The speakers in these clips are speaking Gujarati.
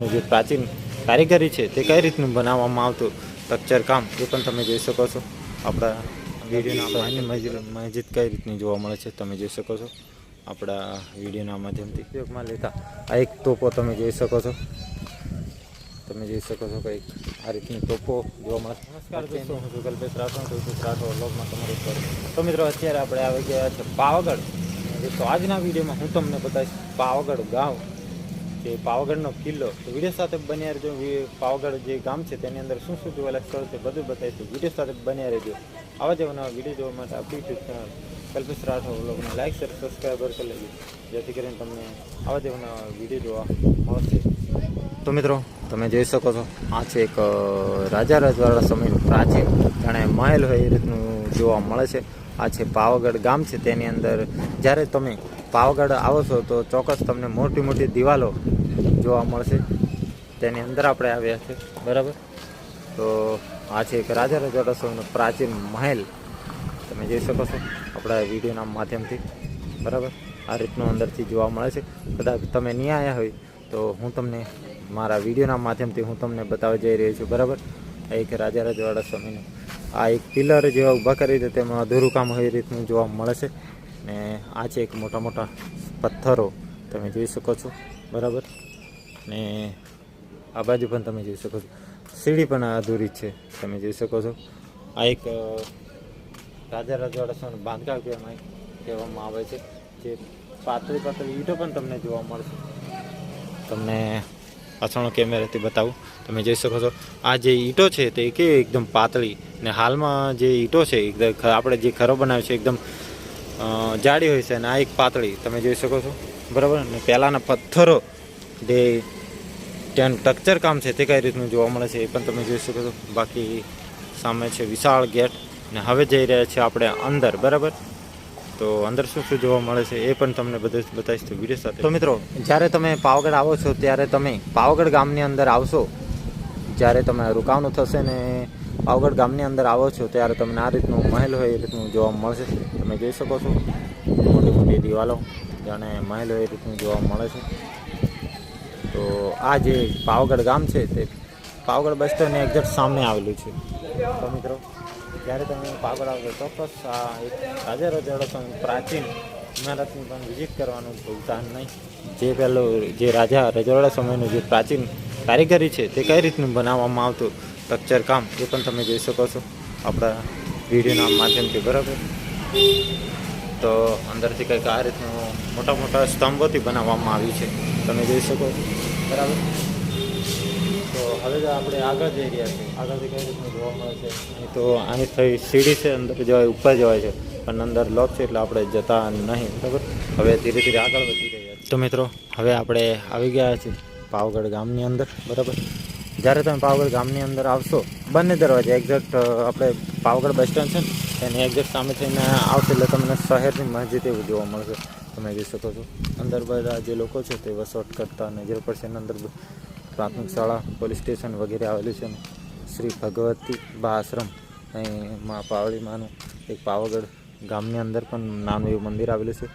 જે પ્રાચીન કારીગરી છે તે કઈ રીતનું બનાવવામાં આવતું સ્ટ્રક્ચર કામ, એ પણ તમે જોઈ શકો છો. આપણા વિડીયોના મસ્જિદ કઈ રીતની જોવા મળે છે તમે જોઈ શકો છો. આપણા વિડીયોના માધ્યમથી ઉપયોગમાં લેતા આ એક તોપો તમે જોઈ શકો છો. તમે જોઈ શકો છો કંઈક આ રીતની તોપો જોવા મળે. છે નમસ્કાર દોસ્તો, હું છું કલ્પેશ રાઠોડ કલ્પેશ રાઠોડ વ્લોગમાં તમારું સ્વાગત તો મિત્રો, અત્યારે આપણે આવી ગયા છે પાવાગઢ. તો આજના વિડીયોમાં હું તમને બતાવીશ પાવાગઢ ગામ કે પાવાગઢનો કિલ્લો. તો વીડિયો સાથે બન્યા રહેજો. પાવાગઢ જે ગામ છે, તેની અંદર શું શું જોવાલાયક સ્થળ છે, બધું બતાવીશું. વીડિયો સાથે બન્યા રહેજો. આવા જ નવા વીડિયો જોવા માટે આપણી યુટ્યુબ ચેનલ કલ્પેશ રાઠોડ લોકોને લાઈક, શેર સબસ્ક્રાઈબર કરી લેજો. જેથી કરીને તમને આવા જ નવા વીડિયો જોવા મળશે. તો મિત્રો, તમે જોઈ શકો છો, આ છે એક રાજા રજવાડા સમયનું પ્રાચીન. જાણે મહેલ હોય એ રીતનું જોવા મળે છે. આ છે પાવાગઢ ગામ છે. તેની અંદર જ્યારે તમે પાવાગઢ આવો છો તો ચોક્કસ તમને મોટી મોટી દિવાલો જોવા મળશે. તેની અંદર આપણે આવ્યા છે, બરાબર? તો આ છે એક રાજા રજવાડા સમયનો પ્રાચીન મહેલ. તમે જોઈ શકો છો આપણા વિડીયોના માધ્યમથી, બરાબર? આ રીતનું અંદરથી જોવા મળે છે. કદાચ તમે નહીં આવ્યા હોય તો હું તમને મારા વિડીયોના માધ્યમથી હું તમને બતાવવા જઈ રહ્યો છું, બરાબર? આ એક રાજા રજવાડા સ્વામીનું આ એક પિલર જેવા ઊભા કરી દે, તેમાં અધૂરું કામ હોય રીતનું જોવા મળે છે. ને આ છે એક મોટા મોટા પથ્થરો તમે જોઈ શકો છો, બરાબર? ને આ બાજુ પણ તમે જોઈ શકો છો. સીડી પણ અધૂરી છે, તમે જોઈ શકો છો. આ એક રાજા રજવાડા સમયનું બાંધકામ કહેવાય કહેવામાં આવે છે. જે પાતળી પાતળી ઈંટો પણ તમને જોવા મળશે. તમને પાછળનો કેમેરાથી બતાવું. તમે જોઈ શકો છો, આ જે ઈંટો છે તે કે એકદમ પાતળી ને હાલમાં જે ઈંટો છે આપણે જે ખરો બનાવ્યો છે એકદમ જાડી હોય છે અને આ એક પાતળી, તમે જોઈ શકો છો. બરાબર? ને પહેલાંના પથ્થરો જે ત્યાં ટક્ચર કામ છે તે કઈ રીતનું જોવા મળે છે એ પણ તમે જોઈ શકો છો. બાકી સામે છે વિશાળ ગેટ ને હવે જઈ રહ્યા છીએ આપણે અંદર, બરાબર? તો અંદર શું શું જોવા મળે છે એ પણ તમને બધું બતાવીશ તો વીડિયો સાથે. તો મિત્રો, જ્યારે તમે પાવાગઢ આવો છો ત્યારે તમે પાવાગઢ ગામની અંદર આવશો, જ્યારે તમે રોકાવાનું થશે ને પાવાગઢ ગામની અંદર આવો છો, ત્યારે તમને આ રીતનું મહેલ હોય, એ રીતનું જોવા મળશે. તમે જોઈ શકો છો. મોટી મોટી દિવાલો જાણે મહેલ હોય, એ રીતનું જોવા મળે છે. તો આ જે પાવાગઢ ગામ છે, તે પાવાગઢ બસ સ્ટેન્ડની એક્ઝેક્ટ સામે આવેલું છે. તો મિત્રો, જ્યારે તમે પાવાગઢ આવશો, ચોક્કસ આ એક રાજા રજવાડા સમય પ્રાચીન ઇમારતની પણ વિઝિટ કરવાનું ભૂલતા નહીં. જે પહેલું, જે રાજા રજવાડા સમયનું જે પ્રાચીન કારીગરી છે, તે કઈ રીતનું બનાવવામાં આવતું? સ્ટ્રક્ચર કામ, એ પણ તમે જોઈ શકો છો. આપણા વિડીયોના માધ્યમથી, બરાબર? તો અંદરથી કંઈક આ રીતનું મોટા મોટા સ્તંભોથી બનાવવામાં આવ્યું છે. તમે જોઈ શકો બરાબર? તો હવે તો આપણે આગળ જઈ રહ્યા છીએ. આગળથી કઈ રીતનું જોવા મળે છે? અહીં તો અહીં થઈ સીડી છે, અંદર જવાય, ઉપર જવાય છે. પણ અંદર લોક છે એટલે આપણે જતા નહીં, બરાબર? હવે ધીરે ધીરે આગળ વધી રહ્યા છીએ. તો મિત્રો, હવે આપણે આવી ગયા છીએ પાવગઢ ગામની અંદર, બરાબર? જ્યારે તમે પાવગઢ ગામની અંદર આવશો, બંને દરવાજા એક્ઝેક્ટ આપણે પાવગઢ બસ સ્ટેન્ડ છે ને એની એક્ઝેક્ટ સામે થઈને આવશે એટલે તમને શહેરની મસ્જિદ એવું જોવા મળશે. તમે જોઈ શકો છો. અંદર બધા જે લોકો છે તે વસવાટ કરતા નજર પડશે એની અંદર પ્રાથમિક શાળા, પોલીસ સ્ટેશન વગેરે આવેલું છે ને, શ્રી ભગવતી બા આશ્રમ અહીં મા પાવળીમાનું એક પાવાગઢ ગામની અંદર પણ નાનું એવું મંદિર આવેલું છે.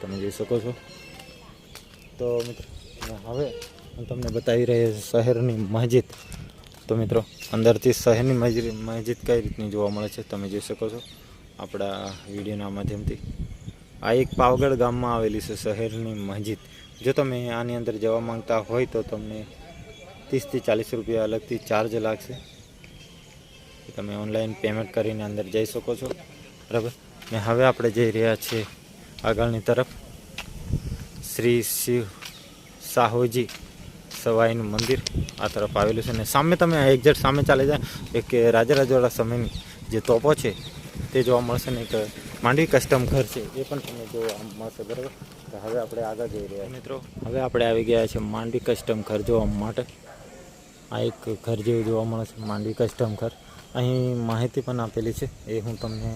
તમે જોઈ શકો છો. તો મિત્રો, હવે હું તમને બતાવી રહ્યો શહેરની મસ્જિદ. તો મિત્રો, અંદરથી શહેરની મસ્જિદ કઈ રીતની જોવા મળે છે તમે જોઈ શકો છો. આપણા વિડીયોના માધ્યમથી. આ એક પાવગઢ ગામમાં આવેલી છે શહેરની મસ્જિદ. જો તમે આની અંદર જવા માંગતા હોય તો તમને ત્રીસથી ચાલીસ રૂપિયા અલગથી ચાર્જ લાગશે. તમે ઓનલાઈન પેમેન્ટ કરીને અંદર જઈ શકો છો. બરાબર? ને હવે આપણે જઈ રહ્યા છીએ આગળની તરફ. શ્રી શિવ સાહોજી સવાઈનું મંદિર આ તરફ આવેલું છે અને સામે તમે એક્ઝેક્ટ સામે ચાલે જાય એક રાજરાજવાડા સમયની જે તોપો છે તે જોવા મળશે ને એક માંડવી કસ્ટમ ઘર છે એ પણ તમે જોવા મળશે બરાબર? હવે આપણે આગળ જઈ રહ્યા મિત્રો. હવે આપણે આવી ગયા છીએ માંડવી કસ્ટમ ઘર જોવા માટે. આ એક ઘર જેવું જોવા મળશે માંડવી કસ્ટમ ઘર. અહીં માહિતી પણ આપેલી છે એ હું તમને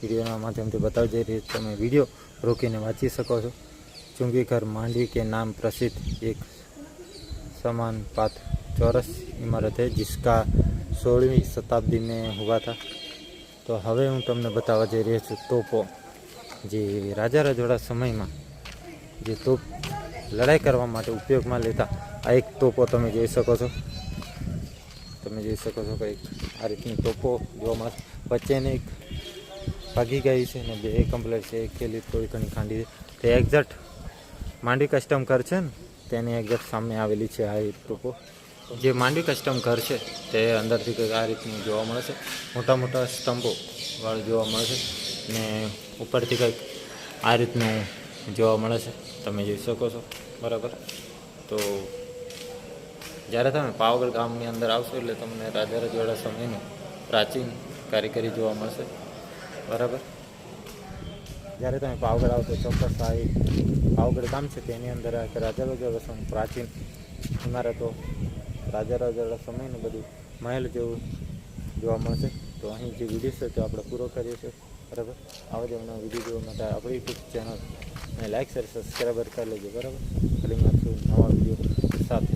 વિડીયોના માધ્યમથી બતાવી જઈ રહ્યો તમે વીડિયો રોકીને વાંચી શકો છો. ચુંગી ઘર માંડવી કે નામ પ્રસિદ્ધ એક समान पात चौरस इमारत है जिसका सोलहवीं शताब्दी में हुआ था તો હવે હું તમને બતાવવા જઈ રહ્યો છું તોપો જે રાજા રજવાડા સમયમાં જે તોપ લડાઈ કરવા માટે ઉપયોગમાં લેતા આ એક તોપો તમે જોઈ શકો છો તમે જોઈ શકો છો કંઈક આ રીતની તોપો જોવા મળે છે વચ્ચેની એક ભાગી ગઈ છે ને બે કમ્પ્લેટ છે એક ખેલી થોડી ઘણી ખાંડી છે તે એક્ઝેક્ટ માંડવી કસ્ટમ ઘર છે ને તેની એક્ઝેક્ટ સામે આવેલી છે આ એક જે માંડવી કસ્ટમ ઘર છે, તે અંદરથી કંઈક આ રીતનું જોવા મળે છે. મોટા મોટા સ્તંભો વાળું જોવા મળે છે ને ઉપરથી કંઈક આ રીતનું જોવા મળે છે. તમે જોઈ શકો છો, બરાબર? તો જ્યારે તમે પાવાગઢ ગામની અંદર આવશો એટલે તમને રાજા રજવાડા સમયનું પ્રાચીન કારીગરી જોવા મળશે, બરાબર? જ્યારે તમે પાવાગઢ આવો તો ચોક્કસ આ પાવાગઢ ગામ છે, તેની અંદર રાજા રજવાડા સમય પ્રાચીન ઇમારતો રાજા રજવાડા સમયનું બધું મહેલ જેવું જોવા મળશે. તો અહીં જે વીડિયો છે, તે આપણે પૂરો કરીએ છીએ. બરાબર? આવા જ એમના વીડિયો જોવા માટે આપણી યુટ્યુબ ચેનલ અને લાઇક શેર સબસ્ક્રાઈબર કરી લેજો. બરાબર? ફરી મળશું નવા વીડિયો સાથે